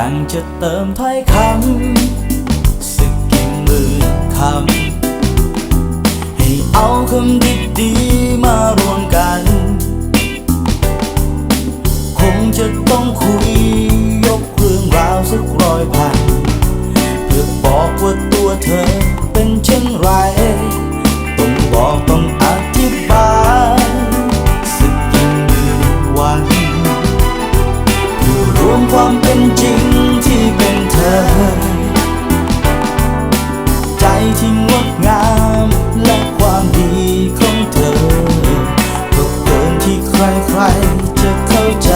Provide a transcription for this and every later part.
ต่งจะเติมถ้อยคำสักกี่หมื่นคำให้เอาคำดี พื่อรวมความเป็นจริงที่เป็นเธอ ใจที่งดงามและความดีของเธอก็เกินที่ใครๆจะเข้าใจ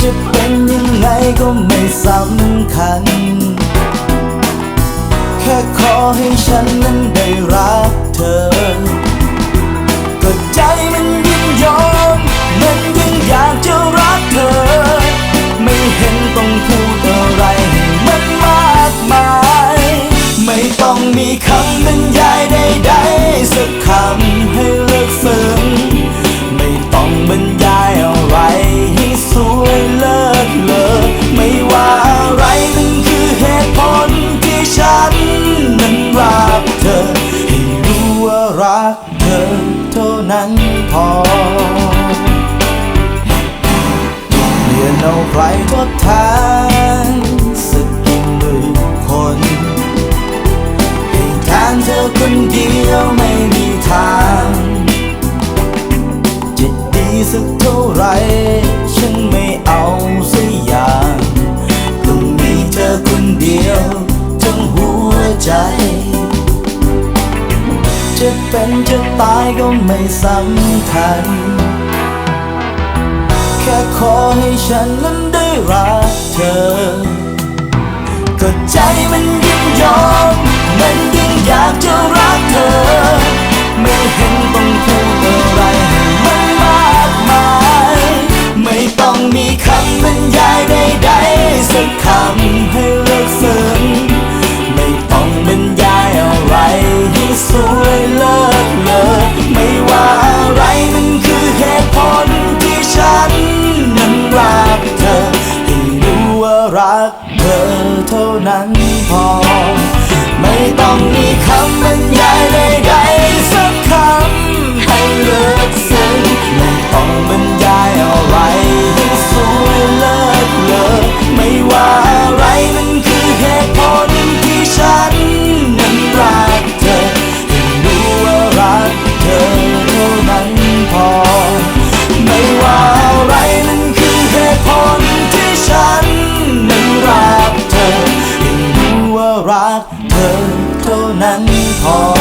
จะเป็นยังไงก็ไม่สำคัญ แค่ขอให้ฉันนั้นได้รักเธอ เปลี่ยนเอาใครทดแทนสักกี่หมื่นคนให้แทนเธอคนเดียวไม่มีทางจะดีสักเท่าไร ฉันไม่เอาสักอย่างก็มีเธอคนเดียวทั้งหัวใจ จะเป็นจะตายก็ไม่สำคัญ แค่ขอให้ฉันนั้นได้รักเธอ ก็ใจมันยิ่งยอม มันยิ่งอยากจะรักเธอ ไม่เห็นต้องพูด เท่านั้นพอ ไม่ต้องมีคำบรรยาย รักเธอให้รู้ว่ารักเธอเท่านั้นพอ